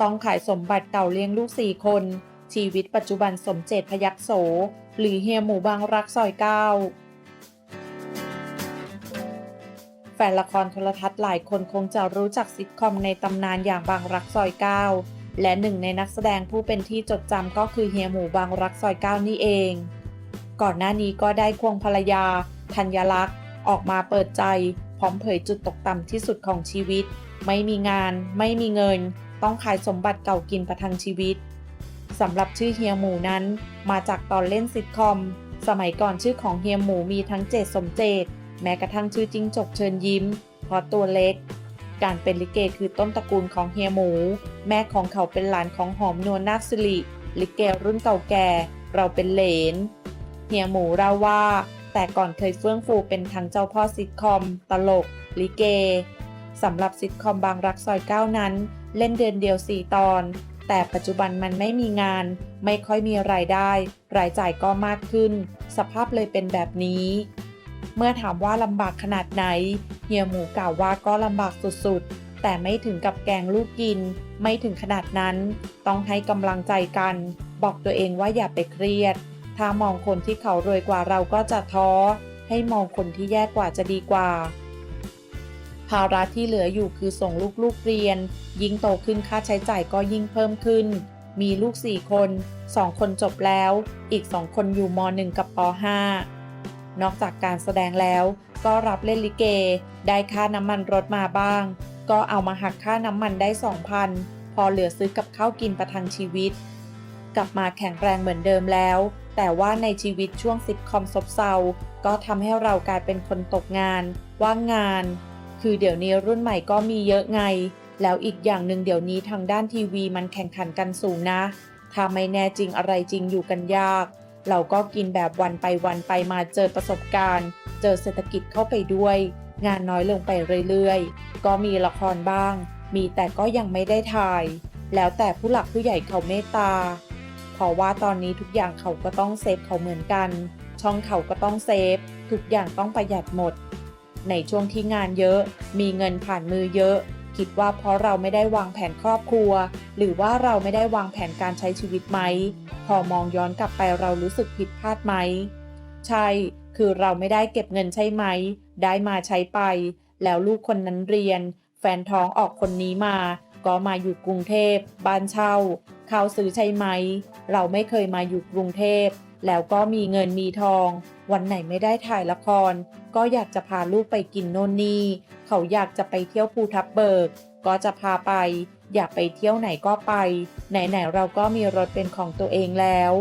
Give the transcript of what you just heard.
ต้องขายสมบัติเก่าเลี้ยงลูกสี่คน ชีวิตปัจจุบันสมเจตพยักโส หรือเฮียหมูบางรักซอยเก้าแฟนละครโทรทัศน์หลายคนคงจะรู้จักซิทคอมในตำนานอย่างบางรักซอยเก้าและหนึ่งในนักแสดงผู้เป็นที่จดจำก็คือเฮียหมูบางรักซอยเก้านี่เอง ก่อนหน้านี้ก็ได้ควงภรรยาธัญลักษณ์ ออกมาเปิดใจ พร้อมเผยจุดตกต่ำที่สุดของชีวิต ไม่มีงาน ไม่มีเงิน ต้องขายสมบัติเก่ากินประทังชีวิตสำหรับชื่อเฮียหมูนั้น มาจากตอนเล่นซิทคอม สมัยก่อนชื่อของเฮียหมูมีทั้งเจตสมเจต แม้กระทั่งชื่อจิ้งจกเชิญยิ้มเพราะตัวเล็ก การเป็นลิเกคือต้นตระกูลของเฮียหมู แม่ของเขาเป็นหลานของหอมนวลนาคสิริลิเกรุ่นเก่าแก่ เราเป็นเหลนเฮียหมูเล่าว่า แต่ก่อนเคยเฟื่องฟูเป็นทั้งเจ้าพ่อซิทคอม ตลก ลิเก สำหรับซิทคอมบางรักซอยเก้านั้น เล่นเดือนเดียว 4 ตอน แต่ปัจจุบันมันไม่มีงาน ไม่ค่อยมีรายได้ รายจ่ายก็มากขึ้น สภาพเลยเป็นแบบนี้ เมื่อถามว่าลำบากขนาดไหน เฮียหมูกล่าวว่าก็ลำบากสุดๆ แต่ไม่ถึงกับแกงลูกกิน ไม่ถึงขนาดนั้น ต้องให้กำลังใจกัน บอกตัวเองว่าอย่าไปเครียด ถ้ามองคนที่เขารวยกว่าเราก็จะท้อ ให้มองคนที่แย่กว่าจะดีกว่า ภาระที่เหลืออยู่คือส่งลูกๆเรียน ยิ่งโตขึ้นค่าใช้จ่ายก็ยิ่งเพิ่มขึ้น มีลูก 4 คน 2 คนจบแล้ว อีก 2 คนอยู่ม .1 กับป .5 นอกจากการแสดงแล้ว ก็รับเล่นลิเก ได้ค่าน้ำมันรถมาบ้าง ก็เอามาหักค่าน้ำมันได้ 2,000 พอเหลือซื้อกับข้าวกินประทังชีวิตกลับมาแข็งแรงเหมือนเดิมแล้ว แต่ว่าในชีวิตช่วงซิทคอมซบเซา ก็ทำให้เรากลายเป็นคนตกงาน ว่างงาน คือเดี๋ยวนี้รุ่นใหม่ก็มีเยอะไง แล้วอีกอย่างหนึ่งเดี๋ยวนี้ทางด้านทีวีมันแข่งขันกันสูงนะ ถ้าไม่แน่จริงอะไรจริงอยู่กันยาก เราก็กินแบบวันไปวันไปมาเจอประสบการณ์ เจอเศรษฐกิจเข้าไปด้วย งานน้อยลงไปเรื่อยๆ ก็มีละครบ้าง มีแต่ก็ยังไม่ได้ถ่าย แล้วแต่ผู้หลักผู้ใหญ่เขาเมตตา ราะว่าตอนนี้ทุกอย่างเขาก็ต้องเซฟเขาเหมือนกัน ช่องเขาก็ต้องเซฟ ทุกอย่างต้องประหยัดหมด ในช่วงที่งานเยอะ มีเงินผ่านมือเยอะ คิดว่าเพราะเราไม่ได้วางแผนครอบครัว หรือว่าเราไม่ได้วางแผนการใช้ชีวิตไหม พอมองย้อนกลับไปเรารู้สึกผิดพลาดไหม ใช่ คือเราไม่ได้เก็บเงินใช่ไหม ได้มาใช้ไป แล้วลูกคนนั้นเรียน แฟนท้องออกคนนี้มา ก็มาอยู่กรุงเทพ บ้านเช่า ข้าวซื้อใช่ไหม เราไม่เคยมาอยู่กรุงเทพ แล้วก็มีเงินมีทอง วันไหนไม่ได้ถ่ายละคร ก็อยากจะพาลูกไปกินโน่นนี่ เขาอยากจะไปเที่ยวภูทับเบิก ก็จะพาไป อยากไปเที่ยวไหนก็ไป ไหนๆเราก็มีรถเป็นของตัวเองแล้ว